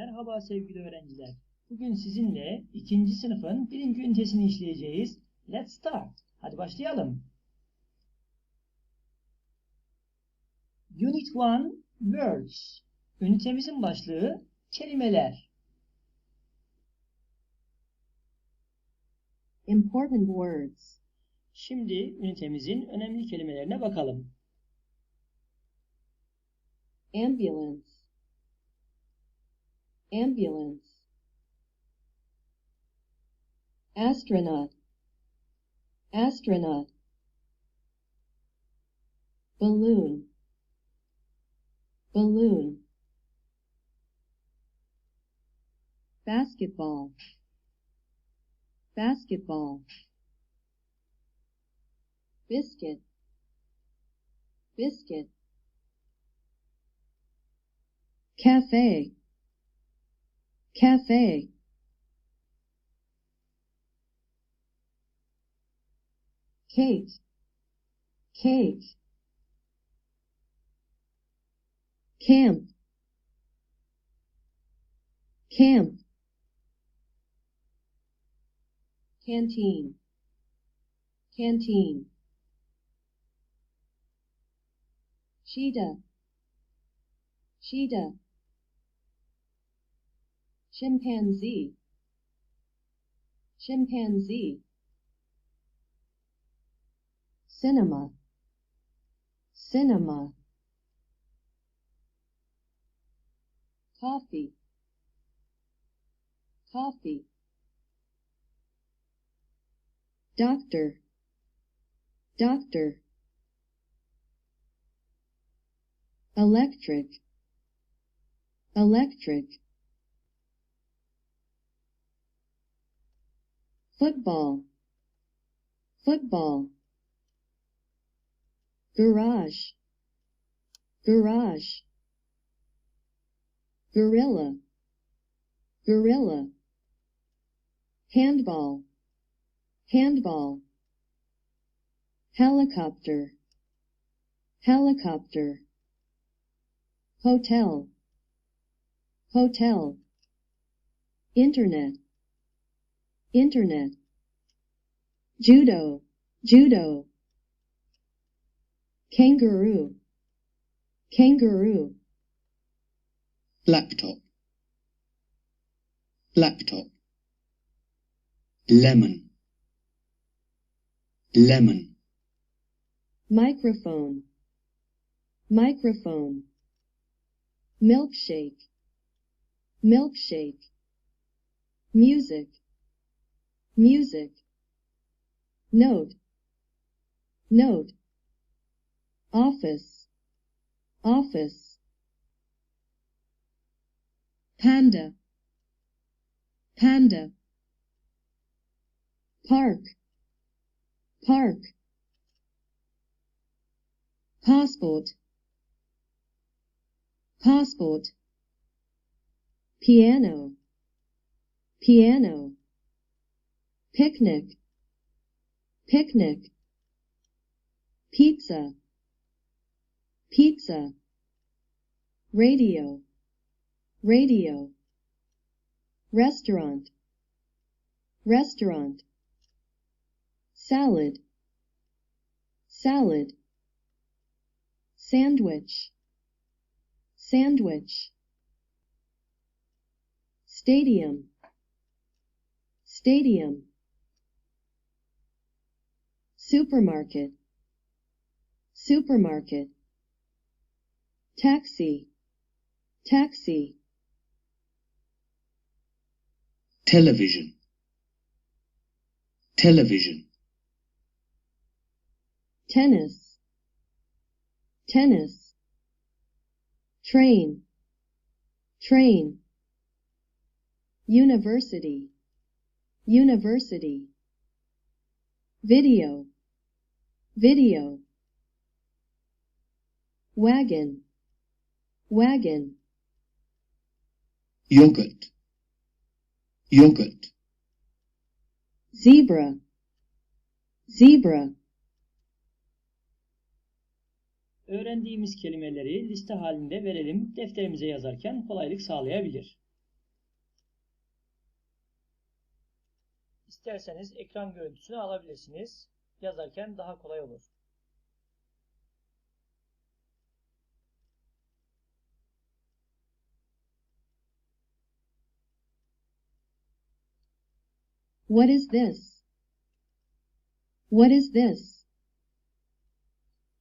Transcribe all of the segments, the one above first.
Merhaba sevgili öğrenciler. Bugün sizinle ikinci sınıfın birinci ünitesini işleyeceğiz. Let's start. Hadi başlayalım. Unit 1 Words. Ünitemizin başlığı kelimeler. Important words. Şimdi ünitemizin önemli kelimelerine bakalım. Ambulance. Ambulance. Astronaut. Astronaut. Balloon. Balloon. Basketball. Basketball. Biscuit. Biscuit. Cafe. Cafe. Cake. Cake. Camp. Camp. Canteen. Canteen. Cheetah. Cheetah. Chimpanzee. Chimpanzee. Cinema. Cinema. Coffee. Coffee. Doctor. Doctor. Electric. Electric. Football. Football. Garage. Garage. Gorilla. Gorilla. Handball. Handball. Helicopter. Helicopter. Hotel. Hotel. Internet. Internet. Judo. Judo. Kangaroo. Kangaroo. laptop laptop lemon lemon Microphone. Microphone. Milkshake. Milkshake. Music. Music. Note. Note. Office. Office. Panda. Panda. Park. Park. Passport. Passport. Piano. Piano. Picnic. Picnic. Pizza. Pizza. Radio. Radio. Restaurant. Restaurant. Salad. Salad. Sandwich. Sandwich. Stadium. Stadium. Supermarket. Supermarket. Taxi. Taxi. television television Tennis. Tennis. Train. Train. University. University. Video. video wagon wagon yogurt yogurt zebra zebra Öğrendiğimiz kelimeleri liste halinde verelim. Defterimize yazarken kolaylık sağlayabilir. İsterseniz ekran görüntüsünü alabilirsiniz. Yazarken daha kolay olur. What is this? What is this?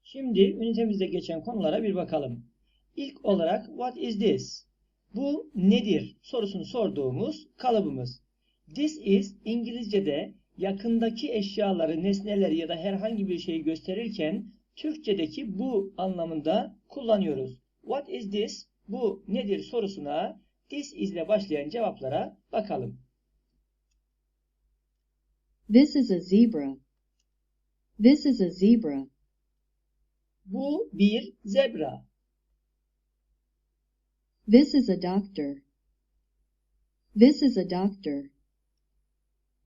Şimdi ünitemizde geçen konulara bir bakalım. İlk olarak what is this? Bu nedir sorusunu sorduğumuz kalıbımız. This is İngilizce'de yakındaki eşyaları, nesneleri ya da herhangi bir şeyi gösterirken Türkçedeki bu anlamında kullanıyoruz. What is this? Bu nedir sorusuna this is ile başlayan cevaplara bakalım. This is a zebra. This is a zebra. Bu bir zebra. This is a doctor. This is a doctor.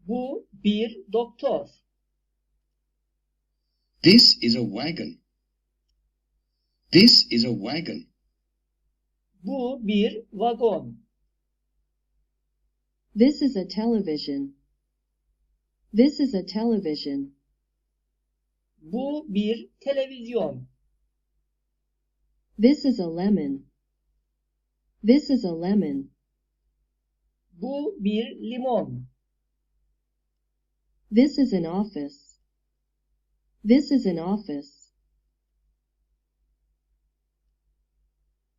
Bu bir doktor. This is a wagon. This is a wagon. Bu bir vagon. This is a television. This is a television. Bu bir televizyon. This is a lemon. This is a lemon. Bu bir limon. This is an office. This is an office.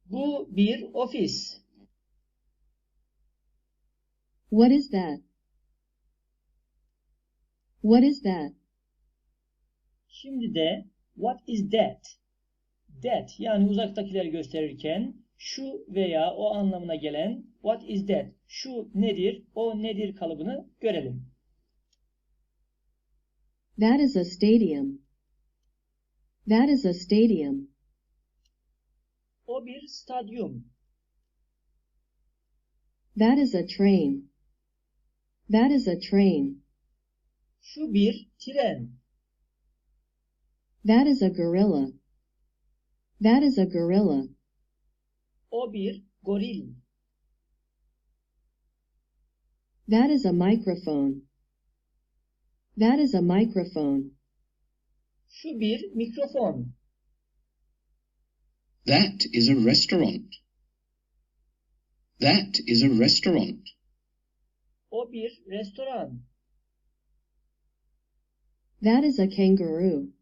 Bu bir ofis. What is that? What is that? Şimdi de what is that? That yani uzaktakileri gösterirken şu veya o anlamına gelen what is that? Şu nedir? O nedir kalıbını görelim. That is a stadium. That is a stadium. O bir stadyum. That is a train. That is a train. Şu bir tren. That is a gorilla. That is a gorilla. O bir goril. That is a microphone. That is a microphone. Şu bir mikrofon. That is a restaurant. That is a restaurant. O bir restoran. That is a kangaroo.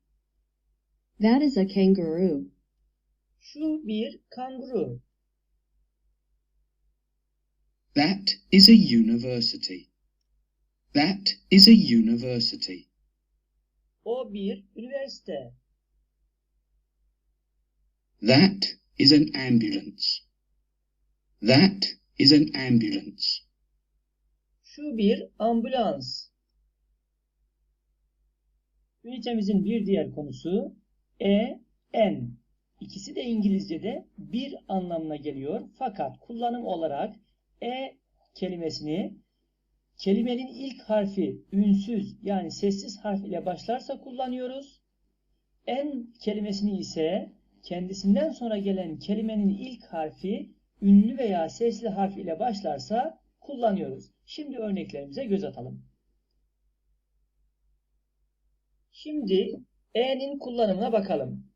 That is a kangaroo. Şu bir kanguru. That is a university. That is a university. O bir üniversite. That is an ambulance. That is an ambulance. Şu bir ambulans. Ünitemizin bir diğer konusu e, en. İkisi de İngilizce'de bir anlamına geliyor. Fakat kullanım olarak e kelimesini kelimenin ilk harfi ünsüz yani sessiz harf ile başlarsa kullanıyoruz. En kelimesini ise kendisinden sonra gelen kelimenin ilk harfi ünlü veya sesli harf ile başlarsa kullanıyoruz. Şimdi örneklerimize göz atalım. Şimdi e'nin kullanımına bakalım.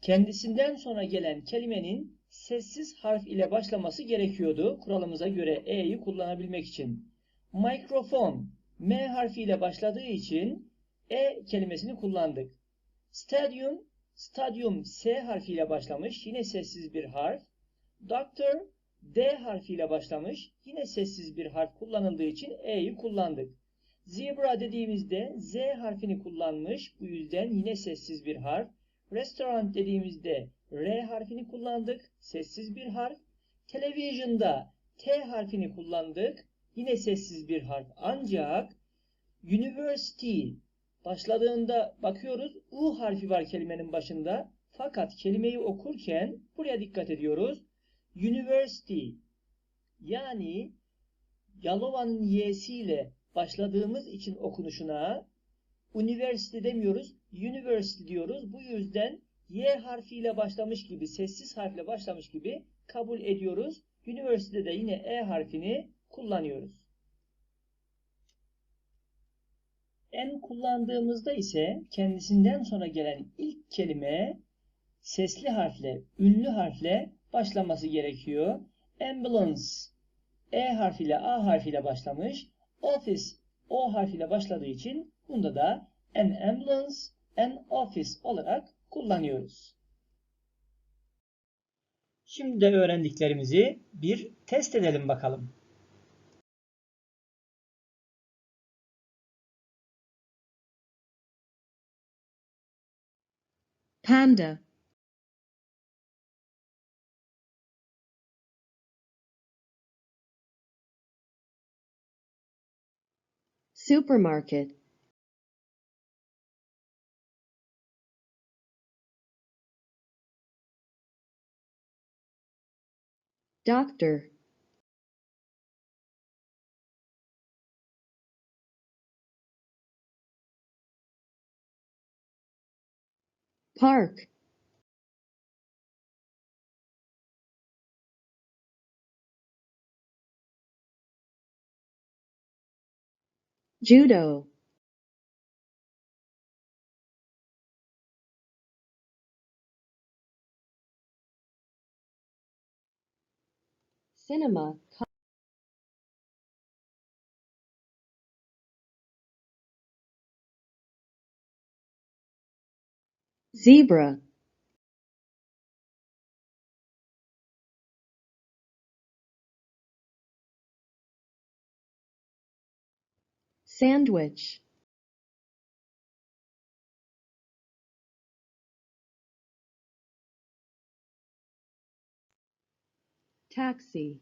Kendisinden sonra gelen kelimenin sessiz harf ile başlaması gerekiyordu kuralımıza göre e'yi kullanabilmek için. Mikrofon m harfiyle başladığı için e kelimesini kullandık. Stadyum, stadyum s harfiyle başlamış, yine sessiz bir harf. Doctor, D harfiyle başlamış, yine sessiz bir harf kullanıldığı için E'yi kullandık. Zebra dediğimizde Z harfini kullanmış, bu yüzden yine sessiz bir harf. Restaurant dediğimizde R harfini kullandık, sessiz bir harf. Television'da T harfini kullandık, yine sessiz bir harf. Ancak University başladığında bakıyoruz U harfi var kelimenin başında. Fakat kelimeyi okurken buraya dikkat ediyoruz. University yani Yalova'nın y'siyle başladığımız için okunuşuna üniversite demiyoruz, university diyoruz. Bu yüzden y harfiyle başlamış gibi, sessiz harfle başlamış gibi kabul ediyoruz. Üniversitede yine e harfini kullanıyoruz. En kullandığımızda ise kendisinden sonra gelen ilk kelime sesli harfle, ünlü harfle başlaması gerekiyor. Ambulance E harfiyle A harfiyle başlamış. Office O harfiyle başladığı için bunda da an ambulance, an office olarak kullanıyoruz. Şimdi de öğrendiklerimizi bir test edelim bakalım. Panda. Supermarket. Doctor. Park. Judo. Cinema. Zebra. Sandwich. Taxi.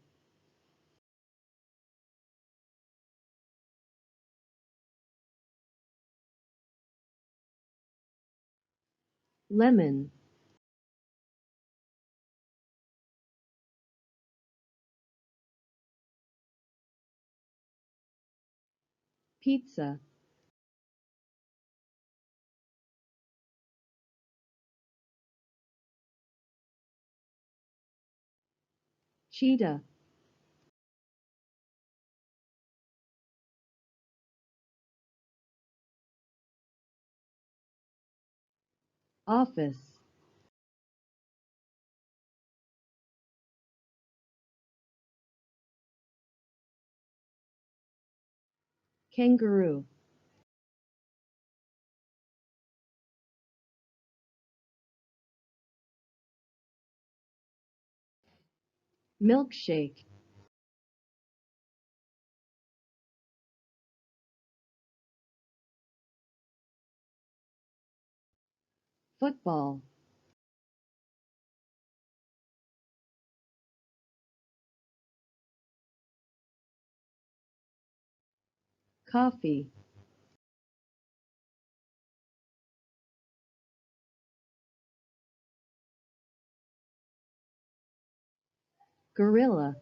Lemon. Pizza. Cheetah. Office. Kangaroo. Milkshake. Football. Coffee. Gorilla.